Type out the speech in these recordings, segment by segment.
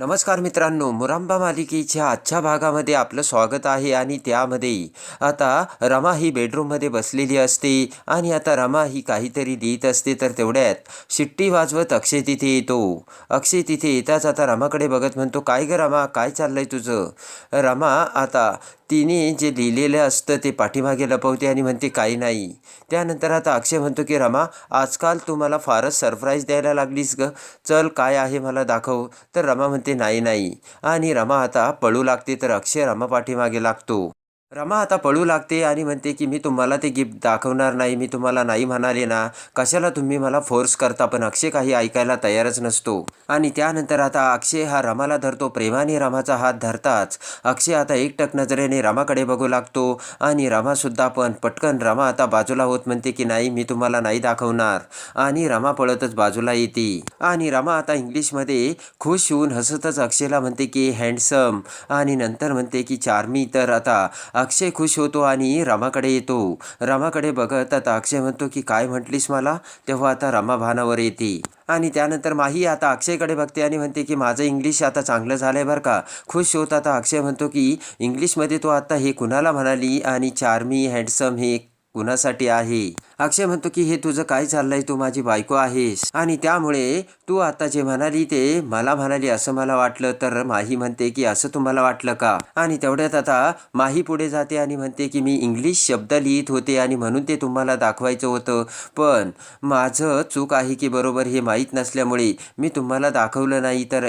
नमस्कार मित्रांनो मुरांबा मालिकेच्या आजच्या भागामध्ये आपलं स्वागत आहे आणि त्यामध्ये आता रमा ही बेडरूममध्ये बसलेली असते आणि आता रमा ही काहीतरी लिहित असते तर तेवढ्यात शिट्टी वाजवत अक्षय तिथे येतो. अक्षय तिथे येताच आता रमाकडे बघत म्हणतो काय गं रमा काय चाललंय तुझं? रमा आता तिने जे लिहिलेलं असतं ते पाठीमागे लपवते आणि म्हणते काही नाही. त्यानंतर आता अक्षय म्हणतो की रमा आजकाल तू मला फारच सरप्राईज द्यायला लागलीस ग. चल काय आहे मला दाखव. तर रमा म्हणते नाही नाही आणि रमा आता पळू लागते तर अक्षय रमा पाठीमागे लागतो. रमा आता पळू लागते आणि म्हणते की मी तुम्हाला ते गिफ्ट दाखवणार नाही मी तुम्हाला नाही म्हणाले ना कशाला तुम्ही मला फोर्स करता? पण अक्षय काही ऐकायला तयारच नसतो. आणि त्यानंतर आता अक्षय हा रमाला धरतो प्रेमाने रमाचा हात धरताच. अक्षय आता एकटक नजरेने रमाकडे बघू लागतो आणि रमासुद्धा पण. पटकन रमा आता बाजूला होत म्हणते की नाही मी तुम्हाला नाही दाखवणार. आणि रमा पळतच बाजूला येते. आणि रमा आता इंग्लिशमध्ये खुश होऊन हसतच अक्षयला म्हणते की हँडसम आणि नंतर म्हणते की चार्मी तर आता अक्षय खुश होतो आणि रमाकडे येतो. रमाकडे बघत आता अक्षय म्हणतो की काय म्हटलीस मला? तेव्हा आता रमा भानावर येते. आणि त्यानंतर माही आता अक्षयकडे बघते आणि म्हणते की माझं इंग्लिश आता चांगलं झालं आहे बरं का. खुश होत आता अक्षय म्हणतो की इंग्लिशमध्ये तो आता हे कुणाला म्हणाली? आणि चार्मी हँडसम हे कुणासाठी आहे? अक्षय म्हणतो की हे तुझं काय चाललंय? तू माझी बायको आहेस. आणि त्यामुळे तू आता जे म्हणाली ते मला म्हणाली असं मला वाटलं. तर माही म्हणते की असं तुम्हाला वाटलं का? आणि तेवढ्यात आता माही पुढे जाते आणि म्हणते की मी इंग्लिश शब्द लिहित होते आणि म्हणून ते तुम्हाला दाखवायचं होतं. पण माझं चूक आहे की बरोबर हे माहीत नसल्यामुळे मी तुम्हाला दाखवलं नाही. तर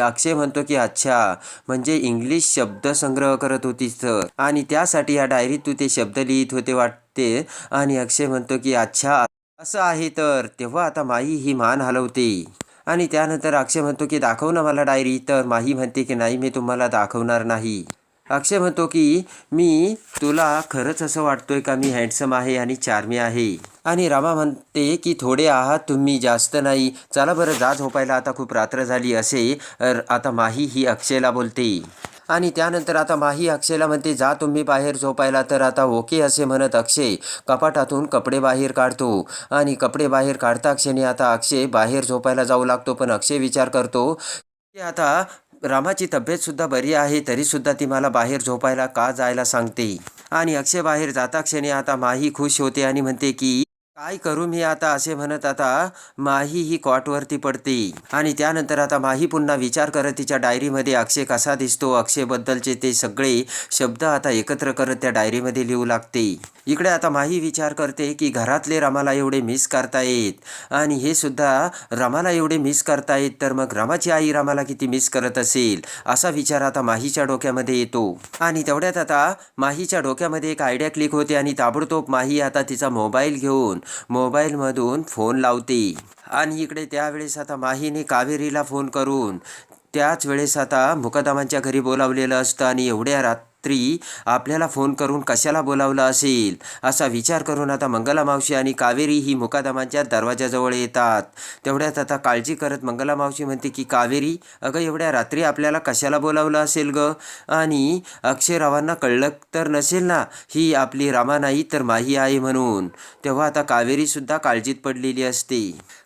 अक्षय म्हणतो की अच्छा म्हणजे इंग्लिश शब्द संग्रह करत होतीस तर? आणि त्यासाठी या डायरीत तू ते शब्द लिहित होते वाटते. आणि अक्षय म्हणतो की अच्छा असं आहे तर. तेव्हा आता माई ही मान हलवते. आणि त्यानंतर अक्षय म्हणतो की दाखव ना मला डायरी. तर माही म्हणते की नाही मी तुम्हाला दाखवणार नाही. अक्षय म्हणतो की मी तुला खरंच असं वाटतोय का? मी हँडसम आहे आणि चार्मी आहे. आणि रामा म्हणते की थोडे आहात तुम्ही जास्त नाही. चला बरं जा झोपायला. आता खूप रात्र झाली असे. आता माही ही अक्षयला बोलते. आणि त्यानंतर आता माही अक्षयला म्हणते जा तुम्ही बाहेर झोपायला तर आता ओके असे म्हणत अक्षय कपाटातून कपडे बाहेर काढतो. आणि कपडे बाहेर काढता क्षणी आता अक्षय बाहेर झोपायला जाऊ लागतो पण अक्षय विचार करतो की आता रामाची तब्येतसुद्धा बरी आहे तरीसुद्धा ती मला बाहेर झोपायला का जायला सांगते? आणि अक्षय बाहेर जाता क्षणी आता माही खुश होते आणि म्हणते की काय करू मी आता असे म्हणत आता माही ही कॉटवरती पडते. आणि त्यानंतर आता माही पुन्हा विचार करत तिच्या डायरीमध्ये अक्षय कसा दिसतो अक्षयबद्दलचे ते सगळे शब्द आता एकत्र करत त्या डायरीमध्ये लिहू लागते. इकडे आता माही विचार करते की घरातले रमाला एवढे मिस करतायत. आणि हे सुद्धा रमाला एवढे मिस करतायत तर मग रमाची आई रमाला किती मिस करत असेल असा विचार आता माहीच्या डोक्यामध्ये येतो. आणि तेवढ्यात आता माहीच्या डोक्यामध्ये एक आयडिया क्लिक होते आणि ताबडतोब माही आता तिचा मोबाईल घेऊन मोबाईलमधून फोन लावते. आणि इकडे त्यावेळेस आता माहीने कावेरीला फोन करून त्याच वेळेस आता मुकदमांच्या घरी बोलावलेलं असतं आणि एवढ्या रात रात्री आपल्याला फोन करून कशाला बोलावलं असेल? असा विचार करून आता मंगला मावशी आणि कावेरी ही मुकादमांच्या दरवाजाजवळ येतात. तेवढ्यात आता काळजी करत मंगला मावशी म्हणते की कावेरी अगं एवढ्या रात्री आपल्याला कशाला बोलावलं असेल ग? आणि अक्षयरावांना कळलं तर नसेल ना ही आपली रामा नाही तर माही आहे म्हणून. तेव्हा आता कावेरीसुद्धा काळजीत पडलेली असते.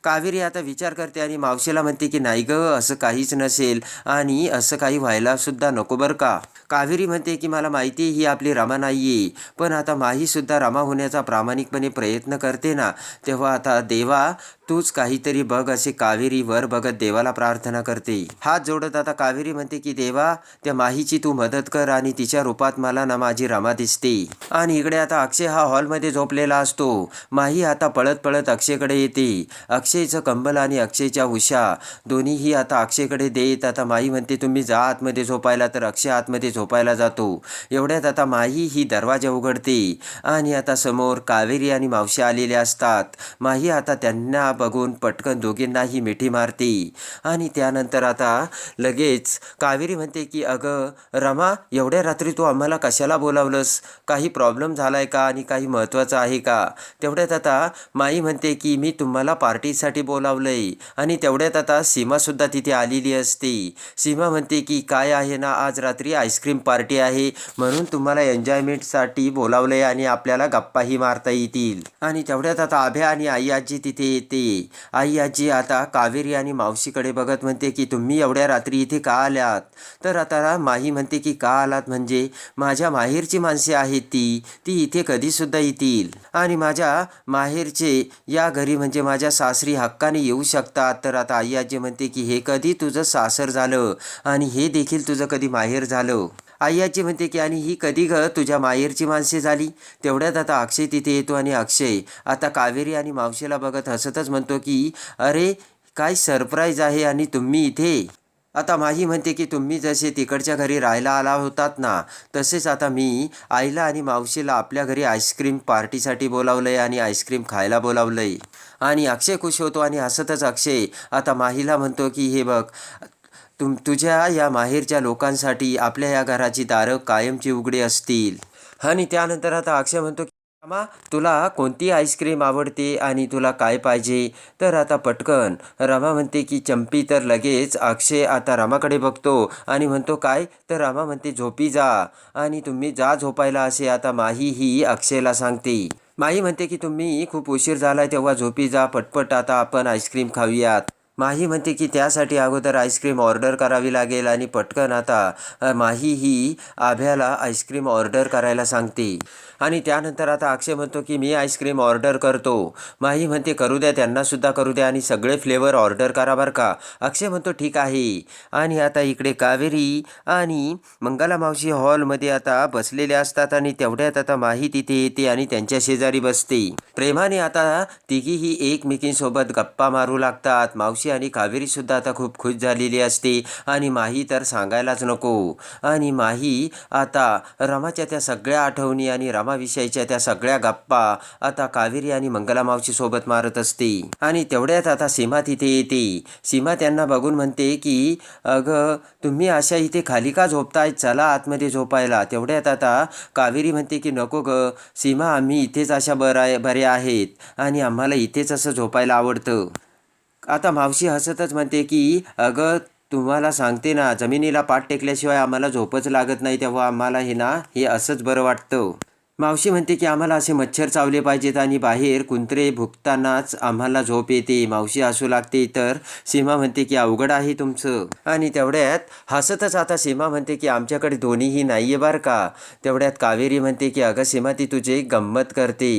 कावेरी आता विचार करते आणि मावशीला म्हणते की नाही ग असं काहीच नसेल आणि असं काही व्हायला सुद्धा नको बरं का. कावेरी म्हणते की मला माहिती ही आपली रमा नाही आहे पण आता माहीसुद्धा रमा होण्याचा प्रामाणिकपणे प्रयत्न करते ना तेव्हा आता देवा तूच काहीतरी बघ असे कावेरी वर बघत देवाला प्रार्थना करते. हात जोडत आता कावेरी म्हणते की देवा त्या माहीची तू मदत कर आणि तिच्या रूपात मला ना माझी रमा दिसते. आणि इकडे आता अक्षय हा हॉलमध्ये झोपलेला असतो. माही आता पळत पळत अक्षयकडे येते. अक्षयचं कंबल आणि अक्षयच्या उषा दोन्हीही आता अक्षयकडे देत. आता माही म्हणते तुम्ही जा आतमध्ये झोपायला. तर अक्षय आतमध्ये झोपायला जातो. एवढ्यात आता माही ही दरवाजा उघडते. आणि आता समोर कावेरी आणि मावशी आलेल्या असतात. माही आता त्यांना बघून पटकन दोघींनाही मिठी मारते. आणि त्यानंतर आता लगेच कावेरी म्हणते की अगं रमा एवढ्या रात्री तू आम्हाला कशाला बोलावलंस? काही प्रॉब्लेम झालाय का? आणि काही महत्त्वाचं आहे का? तेवढ्यात आता माई म्हणते की मी तुम्हाला पार्टीसाठी बोलावलं आहे आणि तेवढ्यात आता सीमासुद्धा तिथे आलेली असते. सीमा म्हणते की काय आहे ना आज रात्री आईस्क्रीम पार्टी आहे. म्हणून तुम्हाला एन्जॉयमेंटसाठी बोलावलंय आणि आपल्याला गप्पाही मारता येतील. आणि तेवढ्यात आता अभ्या आणि आई आजी तिथे येते. आई आजी आता कावेरी आणि मावशीकडे बघत म्हणते की तुम्ही एवढ्या रात्री इथे का आल्यात तर आता माही म्हणते की का आलात म्हणजे? माझ्या माहेरची माणसे आहेत ती. ती इथे कधीसुद्धा येतील. आणि माझ्या माहेरचे या घरी म्हणजे माझ्या सासरी हक्काने येऊ शकतात. तर आता आई आजी म्हणते की हे कधी तुझं सासर झालं? आणि हे देखील तुझं कधी माहेर झालं? आई आजी म्हणते की आणि ही कधी ग? तुझ्या माहेरची माणसे झाली. तेवढ्यात आता अक्षय तिथे येतो आणि अक्षय आता कावेरी आणि मावशीला बघत हसतच म्हणतो की अरे काय सरप्राईज आहे आणि तुम्ही इथे? आता माही म्हणते की तुम्ही जसे तिकडच्या घरी राहायला आला होतात ना तसेच आता मी आईला आणि मावशीला आपल्या घरी आईस्क्रीम पार्टीसाठी बोलावलंय आणि आईस्क्रीम खायला बोलावलंय. आणि अक्षय खुश होतो आणि हसतच अक्षय आता माहीला म्हणतो की हे बघ तुम तुझ्या या माहेरच्या लोकांसाठी आपल्या या घराची दारं कायमची उघडी असतील. आणि त्यानंतर आता अक्षय म्हणतो की रामा तुला कोणती आईस्क्रीम आवडते आणि तुला काय पाहिजे? तर आता पटकन रमा म्हणते की चंपी तर लगेच अक्षय आता रामाकडे बघतो. आणि म्हणतो काय? तर रामा म्हणते झोपी जा. आणि तुम्ही जा झोपायला असे आता माही ही अक्षयला सांगते. माही म्हणते की तुम्ही खूप उशीर झालाय तेव्हा झोपी जा पटपट आता आपण आईस्क्रीम खाऊयात. माही म्हणते की त्यासाठी अगोदर आईस्क्रीम ऑर्डर करावी लागेल आणि पटकन आता माही ही आभ्याला आईस्क्रीम ऑर्डर करायला सांगते. आणि त्यानंतर आता अक्षय म्हणतो की मी आईस्क्रीम ऑर्डर करतो. माही म्हणते करू द्या त्यांनासुद्धा करू द्या आणि सगळे फ्लेवर ऑर्डर करा बरं का. अक्षय म्हणतो ठीक आहे. आणि आता इकडे कावेरी आणि मंगला मावशी हॉलमध्ये आता बसलेले असतात आणि तेवढ्यात आता माही तिथे येते आणि त्यांच्या शेजारी बसते. प्रेमाने आता तिघीही एकमेकींसोबत गप्पा मारू लागतात. मावशी आणि कावेरीसुद्धा आता खूप खुश झालेली असते. आणि माही तर सांगायलाच नको. आणि माही आता रमाच्या त्या सगळ्या आठवणी आणि रमाविषयीच्या त्या सगळ्या गप्पा आता कावेरी आणि मंगला मावशी सोबत मारत असते. आणि तेवढ्यात आता सीमा तिथे येते. सीमा त्यांना बघून म्हणते की अगं तुम्ही अशा इथे खाली का झोपताय? चला आतमध्ये झोपायला. तेवढ्यात आता कावेरी म्हणते की नको ग. सीमा आम्ही इथेच अशा बऱ्या बऱ्या आहेत. आणि आम्हाला इथेच असं झोपायला आवडतं. आता मावशी हसतच म्हणते की अगं तुम्हाला सांगते ना जमिनीला पाठ टेकल्याशिवाय आम्हाला झोपच लागत नाही तेव्हा आम्हाला हे ना हे असंच बरं वाटतं. मावशी म्हणते की आम्हाला असे मच्छर चावले पाहिजेत आणि बाहेर कुंत्रे भुकतानाच आम्हाला झोप येते मावशी हसू लागते. तर सीमा म्हणते की अवघड आहे तुमचं. आणि तेवढ्यात हसतच आता सीमा म्हणते की आमच्याकडे दोन्हीही नाही आहे बरं का. तेवढ्यात कावेरी म्हणते की अगं सीमा ती तुझे गंमत करते.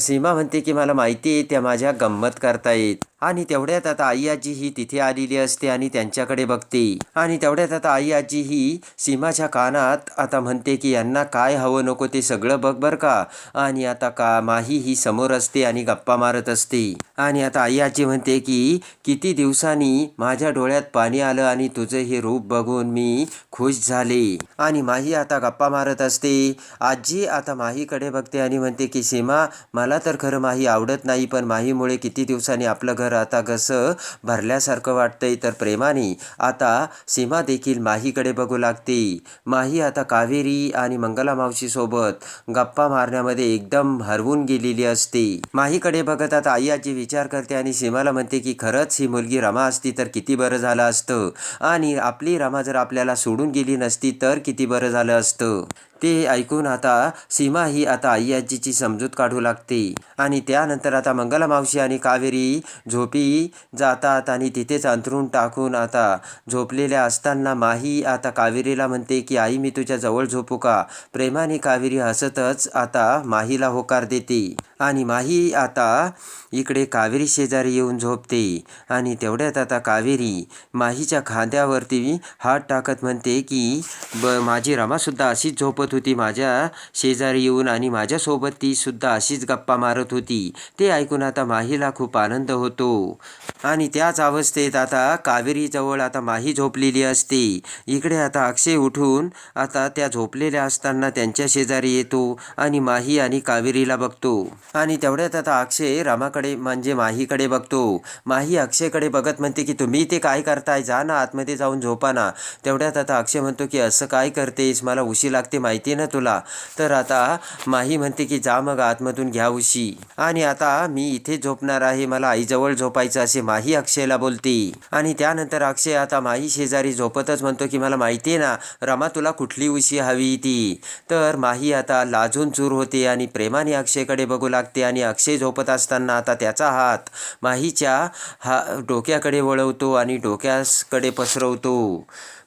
सीमा म्हणते की मला माहिती आहे त्या माझ्या गंमत करतायत. आणि तेवढ्यात आता आई आजी ही तिथे आलेली असते आणि त्यांच्याकडे बघते. आणि तेवढ्यात आता आई आजी ही सीमाच्या कानात आता म्हणते की यांना काय हवं नको ते सगळं बघ बरं का. आणि आता का माही ही समोर असते आणि गप्पा मारत असते. आणि आता आई आजी म्हणते की किती दिवसांनी माझ्या डोळ्यात पाणी आलं आणि तुझं हे रूप बघून मी खुश झाले. आणि माही आता गप्पा मारत असते. आजी आता माहीकडे बघते आणि म्हणते की सीमा मला तर खरं माही आवडत नाही पण माहीमुळे किती दिवसांनी आपलं घर आता कसं भरल्यासारखं वाटतंय तर प्रेमाने आता सीमा देखील माहीकडे बघू लागते. माही आता कावेरी आणि मंगला मावशीसोबत गप्पा मारण्यामध्ये एकदम हरवून गेलेली असते. माहीकडे बघत आता आई आजी विचार करते आणि सीमाला म्हणते की खरंच ही मुलगी रमा असती तर किती बरं झालं असतं. आणि आपली रमा जर आपल्याला सोडून गेली नसती तर किती बरं झालं असतं. ते ऐकून आता सीमा ही आता आई आजीची समजूत काढू लागते. आणि त्यानंतर आता मंगला मावशी आणि कावेरी झोपी जातात आणि तिथेच अंथरून टाकून आता झोपलेल्या असताना माही आता कावेरीला म्हणते की आई मी तुझ्या जवळ झोपू का प्रेमाने कावेरी हसतच आता माहीला होकार देते. आणि माही आता इकडे कावेरी शेजारी येऊन झोपते. आणि तेवढ्यात आता कावेरी माहीच्या खांद्यावरती हात टाकत म्हणते की ब माझी रमासुद्धा अशीच झोपत होती. माझ्या शेजारी येऊन आणि माझ्यासोबत ती सुद्धा अशीच गप्पा मारत होती. ते ऐकून आता माहीला खूप आनंद होतो. आणि त्याच अवस्थेत आता कावेरीजवळ आता माही झोपलेली असते. इकडे आता अक्षय उठून आता त्या झोपलेल्या असताना त्यांच्या शेजारी येतो आणि माही आणि कावेरीला बघतो. आणि तेवढ्यात आता अक्षय रामाकडे म्हणजे माहीकडे बघतो. माही अक्षयकडे बघत म्हणते की तुम्ही ते काय करताय? जा ना आतमध्ये जाऊन झोपा ना. तेवढ्यात आता अक्षय म्हणतो की असं काय करतेस? मला उशी लागते माहिती माहिती ना तुला? तर आता माही म्हणते की जा मग आतमधून घ्या उशी. आणि आता मी इथे झोपणार आहे मला आईजवळ झोपायचं असे माही अक्षयला बोलते. आणि त्यानंतर अक्षय आता माही शेजारी झोपतच म्हणतो की मला माहिती आहे ना रमा तुला कुठली उशी हवी ती? तर माही आता लाजून चूर होते आणि प्रेमाने अक्षयकडे बघू लागते आणि अक्षय झोपत असताना आता त्याचा हात माहीच्या हा डोक्याकडे वळवतो आणि डोक्याकडे पसरवतो.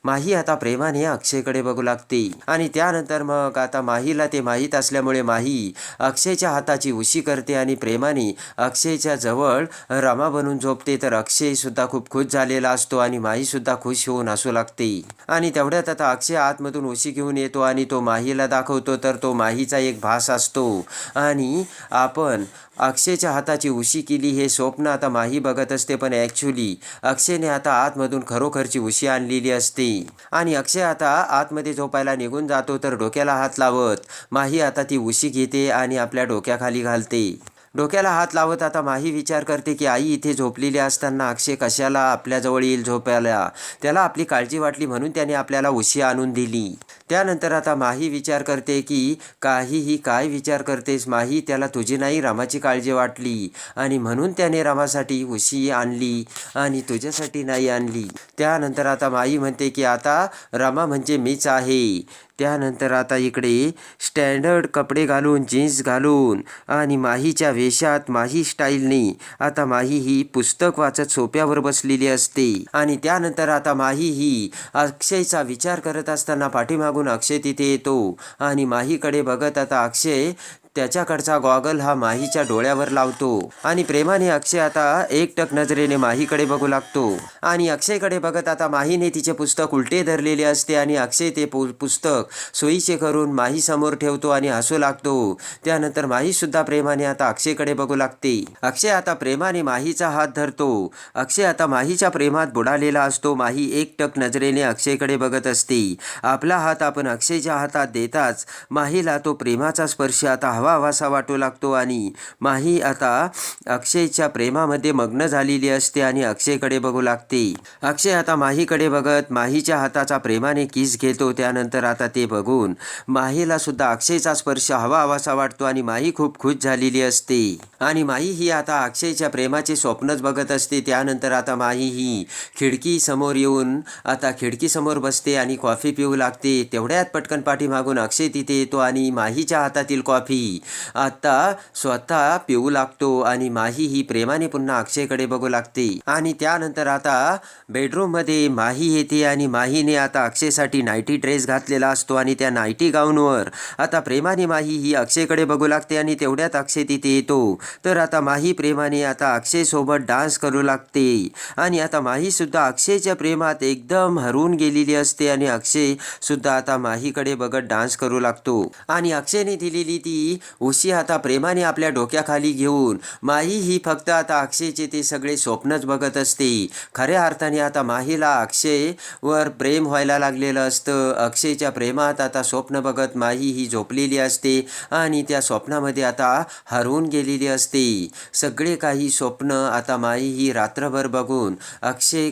माही आता प्रेमाने अक्षयकडे बघू लागते. आणि त्यानंतर मग आता माहीला ते माहीत असल्यामुळे माही अक्षयच्या हाताची उशी करते आणि प्रेमाने अक्षयच्या जवळ रमा बनून झोपते. तर अक्षय सुद्धा खूप खुश झालेला असतो आणि माही सुद्धा खुश होऊन हसू लागते. आणि तेवढ्यात आता अक्षय आतमधून उशी घेऊन येतो आणि तो माहीला दाखवतो. तर तो माहीचा एक भास असतो. आणि आपण अक्षयच्या हाताची उशी केली हे स्वप्न आता माही बघत असते. पण ॲक्च्युली अक्षयने आता आतमधून खरोखरची उशी आणलेली असते. आणि अक्षय आता आतमध्ये झोपायला निघून जातो तर डोक्याला हात लावत. माही आता ती उशी घेते आणि आपल्या डोक्याखाली घालते. डोक्याला हात लावत आता माही विचार करते की आई इथे झोपलेली असताना अक्षय कशाला आपल्याजवळ येईल झोपायला? त्याला आपली काळजी वाटली म्हणून त्याने आपल्याला उशी आणून दिली. त्यानंतर आता माही विचार करते की काहीही काय विचार करतेस माही त्याला तुझी नाही रामाची काळजी वाटली. आणि म्हणून त्याने रामासाठी उशी आणली आणि तुझ्यासाठी नाही आणली. त्यानंतर आता माई म्हणते की आता रामा म्हणजे मीच आहे. त्यानंतर आता इकडे स्टँडर्ड कपडे घालून जीन्स घालून आणि माहीच्या वेशात माही स्टाईलने आता माही ही पुस्तक वाचत सोप्यावर बसलेली असते. आणि त्यानंतर आता माही ही अक्षयचा विचार करत असताना पाठीमागून अक्षय तिथे येतो आणि माहीकडे बघत आता अक्षय त्याच्याकडचा गॉगल हा माहीच्या डोळ्यावर लावतो. आणि प्रेमाने अक्षय आता एकटक नजरेने माहीकडे बघू लागतो. आणि अक्षयकडे बघत आता माहीने तिचे पुस्तक उलटे धरलेले असते आणि अक्षय ते पु पुस्तक सोयीचे करून माही समोर ठेवतो आणि हसू लागतो. त्यानंतर माही सुद्धा प्रेमाने आता अक्षयकडे बघू लागते. अक्षय आता प्रेमाने माहीचा हात धरतो. अक्षय आता माहीच्या प्रेमात बुडालेला असतो. माही एकटक नजरेने अक्षयकडे बघत असते. आपला हात आपण अक्षयच्या हातात देताच माहीला तो प्रेमाचा स्पर्श आता हवा हवासा वाटू लागतो आणि माही आता अक्षयच्या प्रेमामध्ये मग्न झालेली असते आणि अक्षयकडे बघू लागते. अक्षय आता माहीकडे बघत माहीच्या हाताचा प्रेमाने किस घेतो त्यानंतर आता ते बघून माहीला सुद्धा अक्षयचा स्पर्श हवा हवासा वाटतो आणि माही खूप खुश झालेली असते. आणि माही ही आता अक्षयच्या प्रेमाचे स्वप्नच बघत असते. त्यानंतर आता माही ही खिडकीसमोर येऊन आता खिडकीसमोर बसते आणि कॉफी पिऊ लागते. तेवढ्यात पटकन पाठीमागून अक्षय तिथे येतो आणि माहीच्या हातातील कॉफी आता स्वतः पिऊ लागतो आणि माही ही प्रेमाने पुन्हा अक्षयकडे बघू लागते. आणि त्यानंतर आता बेडरूममध्ये माही येते आणि माहीने आता अक्षयसाठी नाईटी ड्रेस घातलेला असतो आणि त्या नाईटी गाऊनवर आता प्रेमाने माही ही अक्षयकडे बघू लागते आणि तेवढ्यात अक्षय तिथे येतो. तर आता माही प्रेमाने आता अक्षयसोबत डान्स करू लागते. आणि आता माही सुद्धा अक्षयच्या प्रेमात एकदम हरवून गेलेली असते आणि अक्षय सुद्धा आता माहीकडे बघत डान्स करू लागतो. आणि अक्षयने दिलेली ती उशी आता प्रेमाने आपल्या डोक्याखाली घेऊन माही ही फक्त आता अक्षयचे ते सगळे स्वप्नच बघत असते. खऱ्या अर्थाने आता माहीला अक्षयवर प्रेम व्हायला लागलेलं असतं. अक्षयच्या प्रेमात आता स्वप्न बघत माही ही झोपलेली असते आणि त्या स्वप्नामध्ये आता हरवून गेलेली असते. सगळे काही स्वप्न आता माही ही रात्रभर बघून अक्षय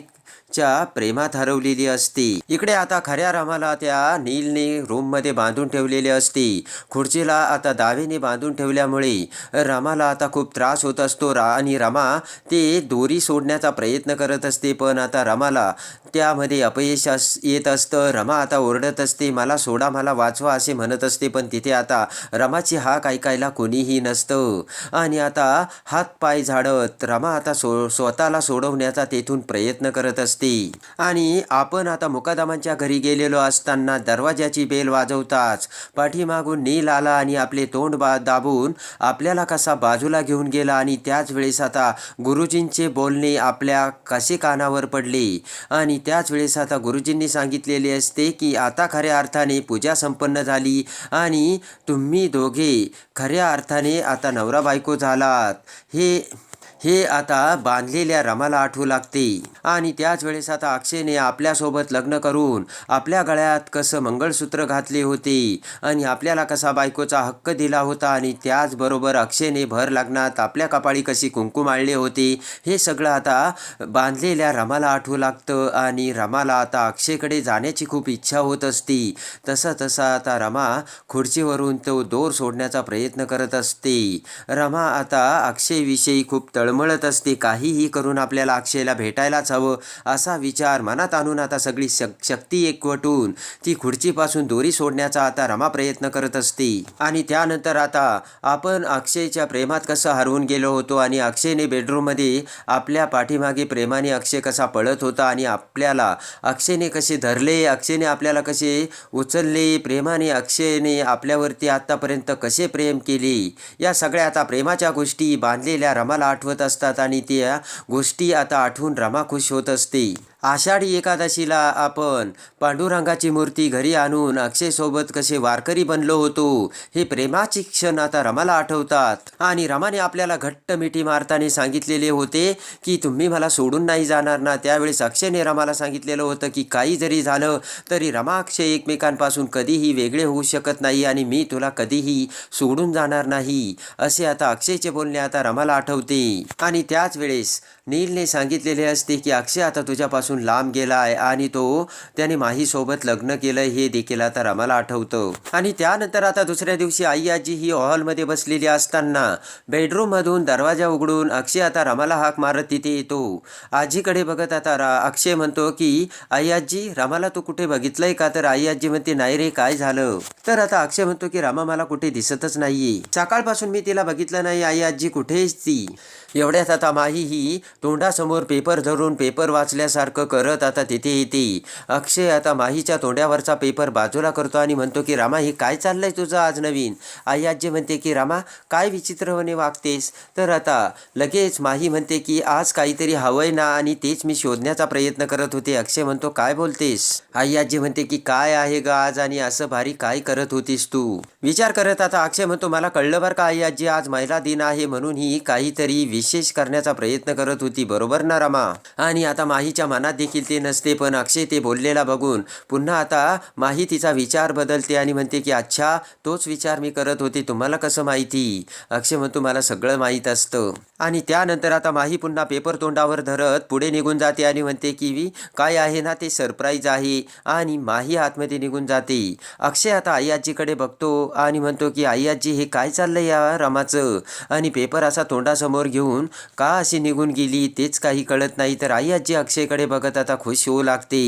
च्या प्रेमात हरवलेली असते. इकडे आता खऱ्या रामाला त्या नीलने रूममध्ये बांधून ठेवलेले असते. खुर्चीला आता दावेने बांधून ठेवल्यामुळे रामाला आता खूप त्रास होत असतो रा आणि रमा ते दोरी सोडण्याचा प्रयत्न करत असते पण आता रमाला त्यामध्ये अपयश अस येत असतं. रमा आता ओरडत असते मला सोडा मला वाचवा असे म्हणत असते पण तिथे आता रमाची हाक ऐकायला कोणीही नसतं. आणि आता हात पाय झाडत रमा आता सो स्वतःला सोडवण्याचा तेथून प्रयत्न करत असते. आणि आपण आता मुकादामांच्या घरी गेलेलो असताना दरवाजाची बेल वाजवताच पाठीमागून नील आला आणि आपले तोंड बा दाबून आपल्याला कसा बाजूला घेऊन गेला आणि त्याच वेळेस आता गुरुजींचे बोलणे आपल्या कसे कानावर पडले. आणि त्याच वेळेस आता गुरुजींनी सांगितलेले असते की आता खऱ्या अर्थाने पूजा संपन्न झाली आणि तुम्ही दोघे खऱ्या अर्थाने आता नवरा बायको झालात. हे हे आता बांधलेल्या रमाला आठवू लागते. आणि त्याच वेळेस आता अक्षयने आपल्यासोबत लग्न करून आपल्या गळ्यात कसं मंगळसूत्र घातले होते आणि आपल्याला कसा बायकोचा हक्क दिला होता आणि त्याचबरोबर अक्षयने भर लग्नात आपल्या कपाळी कशी कुंकू माळले होते हे सगळं आता बांधलेल्या रमाला आठवू लागतं आणि रमाला आता अक्षयकडे जाण्याची खूप इच्छा होत असते. तसा तसा आता रमा खुर्चीवरून तो दोर सोडण्याचा प्रयत्न करत असते. रमा आता अक्षयविषयी खूप तळमळत असते. काहीही करून आपल्याला अक्षयला भेटायलाच असावं असा विचार मनात आणून आता सगळी शक शक्ती एकवटून ती खुर्चीपासून दोरी सोडण्याचा आता रमा प्रयत्न करत असते. आणि त्यानंतर आता आपण अक्षयच्या प्रेमात कसं हरवून गेलो होतो आणि अक्षयने बेडरूममध्ये आपल्या पाठीमागे प्रेमाने अक्षय कसा पळत होता आणि आपल्याला अक्षयने कसे धरले अक्षयने आपल्याला कसे उचलले प्रेमाने अक्षयने आपल्यावरती आत्तापर्यंत कसे प्रेम केले या सगळ्या आता प्रेमाच्या गोष्टी बांधलेल्या रमाला आठवत असतात आणि त्या गोष्टी आता आठवून रमा खुश होत असते आषाढी एकादशीला आपण पांडुरंगाची मूर्ती घरी आणून अक्षयसोबत कसे वारकरी बनलो होतो हे प्रेमाचे क्षण आता रमाला आठवतात. आणि रमाने आपल्याला घट्ट मिठी मारताना सांगितलेले होते की तुम्ही मला सोडून नाही जाणार ना. त्यावेळेस अक्षयने रमाला सांगितलेलं होतं की काही जरी झालं तरी रमा अक्षय एकमेकांपासून कधीही वेगळे होऊ शकत नाही आणि मी तुला कधीही सोडून जाणार नाही. असे आता अक्षयचे बोलणे आता रमाला आठवते. आणि त्याच वेळेस नीलने सांगितलेले असते की अक्षय आता तुझ्यापासून लांब गेला आहे आणि तो त्याने माहीसोबत लग्न केलं हे देखील आता रमाला आठवतं. आणि त्यानंतर आता दुसऱ्या दिवशी आई आजी ही हॉलमध्ये बसलेली असताना बेडरूममधून दरवाजा उघडून अक्षय आता रमाला हाक मारत तिथे येतो. आजीकडे बघत आता रा अक्षय म्हणतो की आई आजी रमाला तू कुठे बघितलंय का? तर आई आजी म्हणते नाही रे काय झालं? तर आता अक्षय म्हणतो की रामा मला कुठे दिसतच नाहीये. सकाळपासून मी तिला बघितलं नाही. आई आजी कुठेच ती. एवढ्यात आता माही ही तोंडासमोर पेपर धरून पेपर वाचल्यासारखं करत आता तिथे येते. अक्षय आता माहीच्या तोंड्यावरचा पेपर बाजूला करतो आणि म्हणतो की रामा हे काय चाललंय तुझं आज नवीन? आई आजी म्हणते की रामा काय विचित्रपणे वागतेस? तर आता लगेच माही म्हणते की आज काहीतरी हवंय ना आणि तेच मी शोधण्याचा प्रयत्न करत होते. अक्षय म्हणतो काय बोलतेस? आई आजी म्हणते की काय आहे ग आज आणि असं भारी काय करत होतीस तू? विचार करत आता अक्षय म्हणतो मला कळलं बरं का आई आजी आज महिला दिन आहे म्हणून ही काहीतरी विशेष करण्याचा प्रयत्न करत होती बरोबर ना रमा? आणि आता माहीच्या मनात देखील ते नसते पण अक्षय ते बोललेला बघून पुन्हा आता माही तिचा विचार बदलते आणि म्हणते की अच्छा तोच विचार मी करत होते तुम्हाला कसं माहिती? अक्षय म्हणतो मला सगळं माहीत असतं. आणि त्यानंतर आता माही पुन्हा पेपर तोंडावर धरत पुढे निघून जाते आणि म्हणते की काय आहे ना ते सरप्राईज आहे. आणि माही आतमध्ये निघून जाते. अक्षय आता आई आजीकडे बघतो आणि म्हणतो की आई आजी हे काय चाललंय या रमाचं आणि पेपर असा तोंडासमोर घेऊन का अशी निघून गेली? तेच काही कळत नाही. तर आई आजी अक्षयकडे बघत आता खुश होऊ लागते.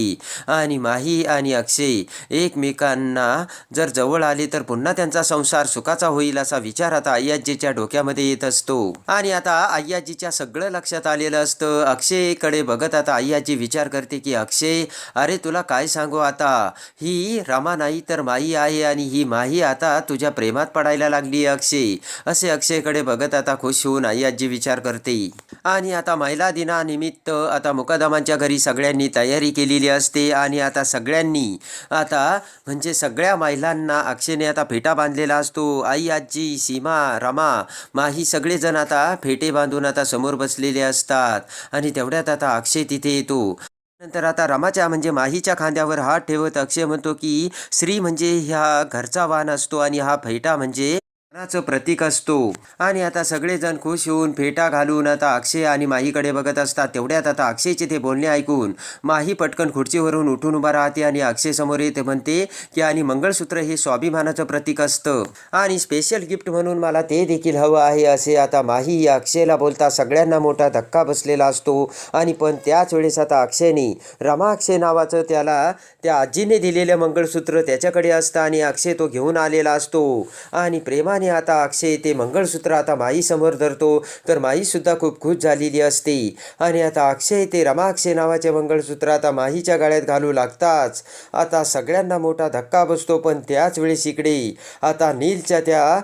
आणि माही आणि अक्षय एकमेकांना जर जवळ आले तर पुन्हा त्यांचा संसार सुखाचा होईल असा विचार आता आई आजीच्या डोक्यामध्ये येत असतो. आणि आता आई आजीच्या सगळं लक्षात आलेलं असतं. अक्षयकडे बघत आता आई आजी विचार करते की अक्षय अरे तुला काय सांगू आता? ही रमा नाही तर माई आहे आणि ही माही आता तुझ्या प्रेमात पडायला लागली अक्षय. असे अक्षयकडे बघत आता खुश होऊन आई विचार करते. आणि आता महिला दिनानिमित्त आता मुकादमांच्या घरी सगळ्यांनी तयारी केलेली असते आणि आता सगळ्यांनी आता म्हणजे सगळ्या महिलांना अक्षयने आता फेटा बांधलेला असतो. आई आजी सीमा रमा माही सगळेजण आता फेटे बांधून आता समोर बसलेले असतात. आणि तेवढ्यात आता अक्षय तिथे येतो. नंतर आता रमाच्या म्हणजे माहीच्या खांद्यावर हात ठेवत अक्षय म्हणतो की स्त्री म्हणजे ह्या घरचा वाहन असतो आणि हा फैटा म्हणजे मनाचं प्रतीक असतो. आणि आता सगळेजण खुश होऊन फेटा घालून आता अक्षय आणि माहीकडे बघत असतात. तेवढ्यात आता अक्षयचे ते बोलणे ऐकून माही पटकन खुर्चीवरून उठून उभा राहते आणि अक्षय समोर येते म्हणते की आणि मंगळसूत्र हे स्वाभिमानाचं प्रतीक असतं. आणि स्पेशल गिफ्ट म्हणून मला ते देखील हवं आहे असे आता माही या अक्षयला बोलता सगळ्यांना मोठा धक्का बसलेला असतो. आणि पण त्याच वेळेस आता अक्षयने रमा अक्षय नावाचं त्याला त्या आजीने दिलेलं मंगळसूत्र त्याच्याकडे असतं आणि अक्षय तो घेऊन आलेला असतो. आणि प्रेमाने आता अक्षय ते मंगळसूत्र आता माईसमोर धरतो. तर माईसुद्धा खूप खुश झालेली असते. आणि आता अक्षय ते रमाक्षय नावाचे मंगळसूत्र आता माहीच्या गाळ्यात घालू लागताच. आता सगळ्यांना मोठा धक्का बसतो पण त्याच वेळेस इकडे. आता नीलच्या त्या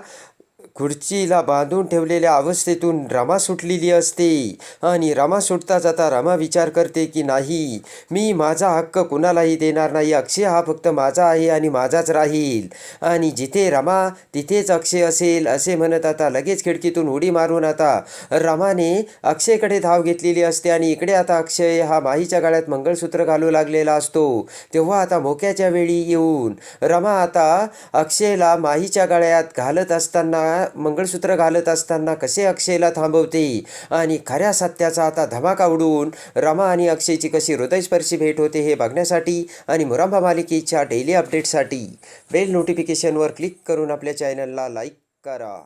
खुर्चीला बांधून ठेवलेल्या अवस्थेतून रमा सुटलेली असते. आणि रमा सुटता जाता रमा विचार करते की नाही मी माझा हक्क कुणालाही देणार नाही. अक्षय हा फक्त माझा आहे आणि माझाच राहील. आणि जिथे रमा तिथेच अक्षय असेल असे म्हणत आता लगेच खिडकीतून उडी मारून आता रमाने अक्षयकडे धाव घेतलेली असते. आणि इकडे आता अक्षय हा माहीच्या गाळ्यात मंगळसूत्र घालू लागलेला असतो. तेव्हा आता मोक्याच्या वेळी येऊन रमा आता अक्षयला माहीच्या गाळ्यात घालत असताना मंगळसूत्र घालत असताना कसे अक्षयला थांबवते? आणि खऱ्या सत्याचा आता धमाका उडून रमा आणि अक्षयची कशी हृदयस्पर्शी भेट होते हे बघण्यासाठी आणि मुरांबा मालिकेच्या डेली अपडेटसाठी बेल नोटिफिकेशनवर क्लिक करून आपल्या चॅनलला लाईक करा.